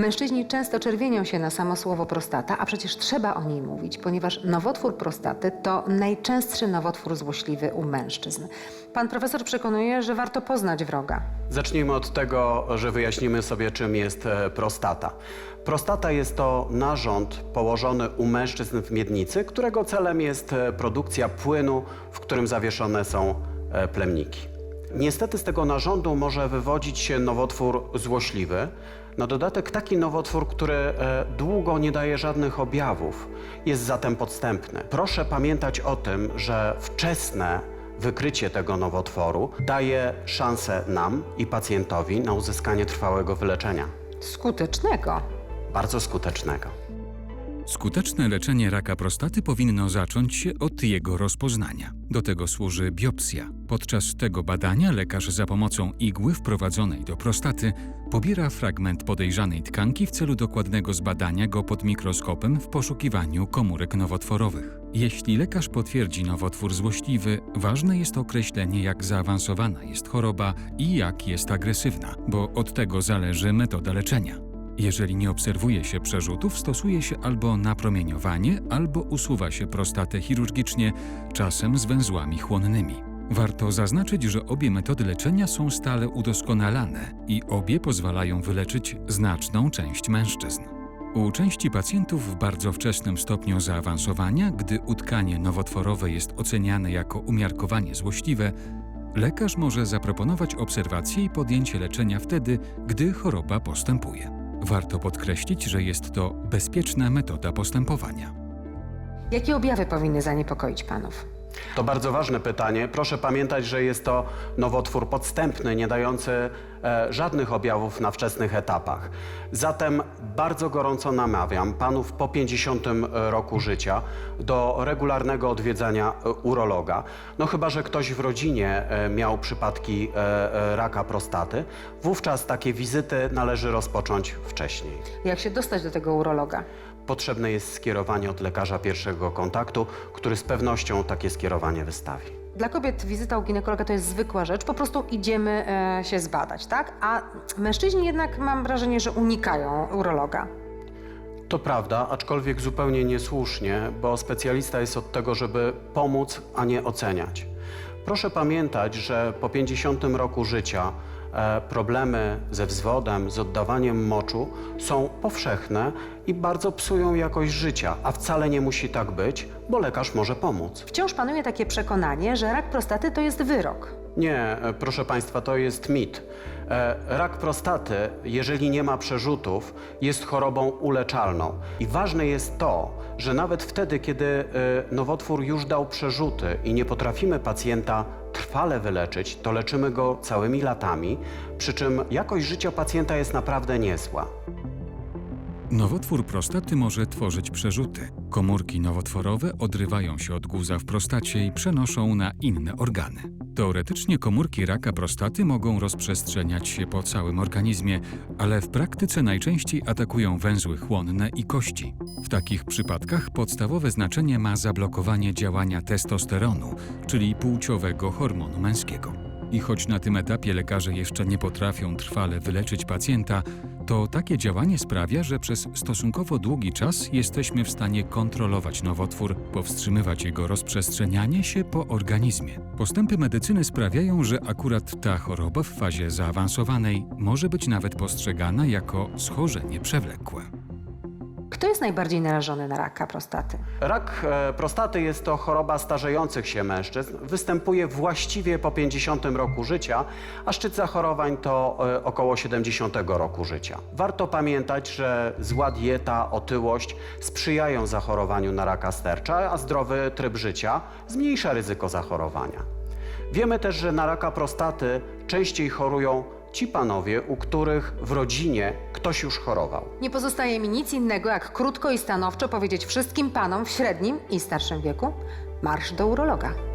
Mężczyźni często czerwienią się na samo słowo prostata, a przecież trzeba o niej mówić, ponieważ nowotwór prostaty to najczęstszy nowotwór złośliwy u mężczyzn. Pan profesor przekonuje, że warto poznać wroga. Zacznijmy od tego, że wyjaśnimy sobie, czym jest e, prostata. Prostata jest to narząd położony u mężczyzn w miednicy, którego celem jest e, produkcja płynu, w którym zawieszone są e, plemniki. Niestety z tego narządu może wywodzić się nowotwór złośliwy. Na dodatek taki nowotwór, który e, długo nie daje żadnych objawów, jest zatem podstępny. Proszę pamiętać o tym, że wczesne wykrycie tego nowotworu daje szansę nam i pacjentowi na uzyskanie trwałego wyleczenia. Skutecznego. Bardzo skutecznego. Skuteczne leczenie raka prostaty powinno zacząć się od jego rozpoznania. Do tego służy biopsja. Podczas tego badania lekarz za pomocą igły wprowadzonej do prostaty pobiera fragment podejrzanej tkanki w celu dokładnego zbadania go pod mikroskopem w poszukiwaniu komórek nowotworowych. Jeśli lekarz potwierdzi nowotwór złośliwy, ważne jest określenie, jak zaawansowana jest choroba i jak jest agresywna, bo od tego zależy metoda leczenia. Jeżeli nie obserwuje się przerzutów, stosuje się albo napromieniowanie, albo usuwa się prostatę chirurgicznie, czasem z węzłami chłonnymi. Warto zaznaczyć, że obie metody leczenia są stale udoskonalane i obie pozwalają wyleczyć znaczną część mężczyzn. U części pacjentów w bardzo wczesnym stopniu zaawansowania, gdy utkanie nowotworowe jest oceniane jako umiarkowanie złośliwe, lekarz może zaproponować obserwację i podjęcie leczenia wtedy, gdy choroba postępuje. Warto podkreślić, że jest to bezpieczna metoda postępowania. Jakie objawy powinny zaniepokoić panów? To bardzo ważne pytanie. Proszę pamiętać, że jest to nowotwór podstępny, nie dający e, żadnych objawów na wczesnych etapach. Zatem bardzo gorąco namawiam panów po 50 roku życia do regularnego odwiedzania e, urologa. No chyba, że ktoś w rodzinie e, miał przypadki e, e, raka prostaty, wówczas takie wizyty należy rozpocząć wcześniej. Jak się dostać do tego urologa? Potrzebne jest skierowanie od lekarza pierwszego kontaktu, który z pewnością takie skierowanie wystawi. Dla kobiet wizyta u ginekologa to jest zwykła rzecz, po prostu idziemy e, się zbadać, tak? A mężczyźni jednak mam wrażenie, że unikają urologa. To prawda, aczkolwiek zupełnie niesłusznie, bo specjalista jest od tego, żeby pomóc, a nie oceniać. Proszę pamiętać, że po 50 roku życia problemy ze wzwodem, z oddawaniem moczu są powszechne i bardzo psują jakość życia, a wcale nie musi tak być, bo lekarz może pomóc. Wciąż panuje takie przekonanie, że rak prostaty to jest wyrok. Nie, e, proszę Państwa, to jest mit. E, Rak prostaty, jeżeli nie ma przerzutów, jest chorobą uleczalną. I ważne jest to, że nawet wtedy, kiedy e, nowotwór już dał przerzuty i nie potrafimy pacjenta trwale wyleczyć, to leczymy go całymi latami, przy czym jakość życia pacjenta jest naprawdę niezła. Nowotwór prostaty może tworzyć przerzuty. Komórki nowotworowe odrywają się od guza w prostacie i przenoszą na inne organy. Teoretycznie komórki raka prostaty mogą rozprzestrzeniać się po całym organizmie, ale w praktyce najczęściej atakują węzły chłonne i kości. W takich przypadkach podstawowe znaczenie ma zablokowanie działania testosteronu, czyli płciowego hormonu męskiego. I choć na tym etapie lekarze jeszcze nie potrafią trwale wyleczyć pacjenta, to takie działanie sprawia, że przez stosunkowo długi czas jesteśmy w stanie kontrolować nowotwór, powstrzymywać jego rozprzestrzenianie się po organizmie. Postępy medycyny sprawiają, że akurat ta choroba w fazie zaawansowanej może być nawet postrzegana jako schorzenie przewlekłe. Kto jest najbardziej narażony na raka prostaty? Rak e, prostaty jest to choroba starzejących się mężczyzn. Występuje właściwie po 50 roku życia, a szczyt zachorowań to e, około 70 roku życia. Warto pamiętać, że zła dieta, otyłość sprzyjają zachorowaniu na raka stercza, a zdrowy tryb życia zmniejsza ryzyko zachorowania. Wiemy też, że na raka prostaty częściej chorują ci panowie, u których w rodzinie ktoś już chorował. Nie pozostaje mi nic innego, jak krótko i stanowczo powiedzieć wszystkim panom w średnim i starszym wieku: marsz do urologa.